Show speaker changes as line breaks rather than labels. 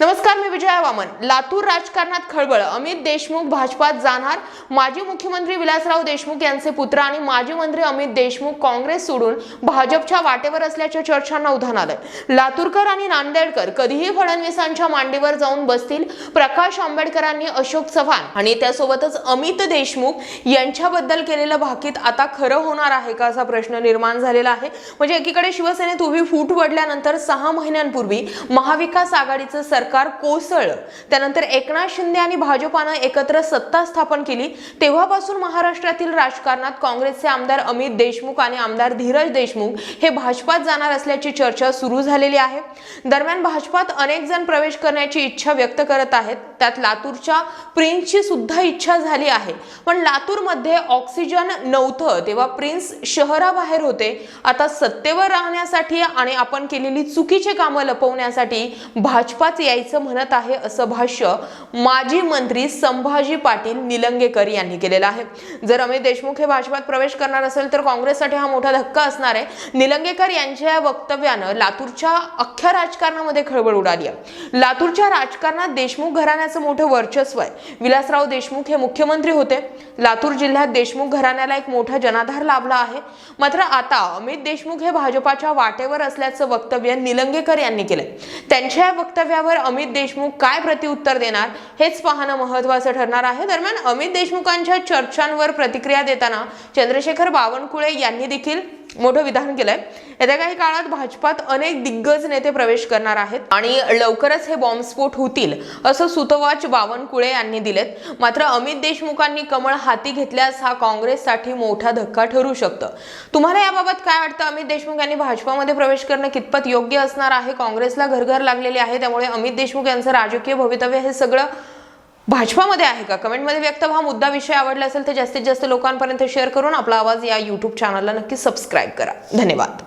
नमस्कार मी विजया वामन. लातूर राजकारणात खळबळ. अमित देशमुख भाजपात जाणार. माजी मुख्यमंत्री विलासराव देशमुख यांचे पुत्र आणि माजी मंत्री अमित देशमुख काँग्रेस सोडून भाजपच्या वाटेवर असल्याच्या चर्चांना उधाण आलंय. लातूरकर आणि नांदेडकर कधीही फडणवीसांच्या मांडीवर जाऊन बसतील प्रकाश आंबेडकरांनी अशोक चव्हाण. आणि त्यासोबतच अमित देशमुख यांच्याबद्दल केलेलं भाकीत आता खरं होणार आहे का असा प्रश्न निर्माण झालेला आहे. म्हणजे एकीकडे शिवसेनेत उभी फूट पडल्यानंतर सहा महिन्यांपूर्वी महाविकास आघाडीचं सरकार कोसळलं त्यानंतर एकनाथ शिंदे आणि भाजपानं एकत्र सत्ता स्थापन केली. तेव्हापासून महाराष्ट्रातील राजकारणात काँग्रेसचे आमदार अमित देशमुख आणि आमदार धीरज देशमुख हे भाजपात जाणार असल्याची चर्चा सुरू झालेली आहे. दरम्यान भाजपात अनेक जण प्रवेश करण्याची इच्छा व्यक्त करत आहेत. त्यात लातूरच्या प्रिन्सची सुद्धा इच्छा झाली आहे. पण लातूरमध्ये ऑक्सिजन नव्हतं तेव्हा प्रिन्स शहराबाहेर होते. आता सत्तेवर राहण्यासाठी आणि आपण केलेली चुकीची कामं लपवण्यासाठी भाजपाच यायची द्यायचं म्हणत आहे असं भाष्य माजी मंत्री संभाजी पाटील निलंगेकर यांनी केलेलं आहे. जर अमित देशमुख हे भाजपात प्रवेश करणार असेल तर काँग्रेससाठी हा मोठा धक्का असणार आहे. निलंगेकर यांच्या या वक्तव्यानं लातूरच्या अख्ख्या राजकारणामध्ये खळबळ उडाली आहे. लातूरच्या राजकारणात देशमुख घराण्याचं मोठं वर्चस्व आहे. विलासराव देशमुख हे मुख्यमंत्री होते. लातूर जिल्ह्यात देशमुख घराण्याला एक मोठा जनाधार लाभला आहे. मात्र आता अमित देशमुख हे भाजपाच्या वाटेवर असल्याचं वक्तव्य निलंगेकर यांनी केलंय. त्यांच्या या वक्तव्यावर अमित देशमुख काय प्रतिउत्तर देणार हेच पाहणं महत्वाचं ठरणार आहे. दरम्यान अमित देशमुखांच्या चर्चांवर प्रतिक्रिया देताना चंद्रशेखर बावनकुळे यांनी देखील मोठं विधान केलंय. येत्या काही काळात भाजपात अनेक दिग्गज नेते प्रवेश करणार आहेत आणि लवकरच हे बॉम्बस्फोट होतील असं सुतवाच बावनकुळे यांनी दिलेत. मात्र अमित देशमुखांनी कमळ हाती घेतल्यास हा काँग्रेससाठी मोठा धक्का ठरू शकतं. तुम्हाला याबाबत काय वाटतं? अमित देशमुख यांनी भाजपामध्ये प्रवेश करणं कितपत योग्य असणार आहे? काँग्रेसला घरघर लागलेले आहे त्यामुळे अमित देशमुख यांचं राजकीय भवितव्य हे सगळं भाजपामध्ये आहे का? कमेंटमध्ये व्यक्त हा मुद्दा विषय आवडला असेल तर जास्तीत जास्त लोकांपर्यंत शेअर करून आपला आवाज या यूट्यूब चॅनलला नक्की सबस्क्राईब करा. धन्यवाद.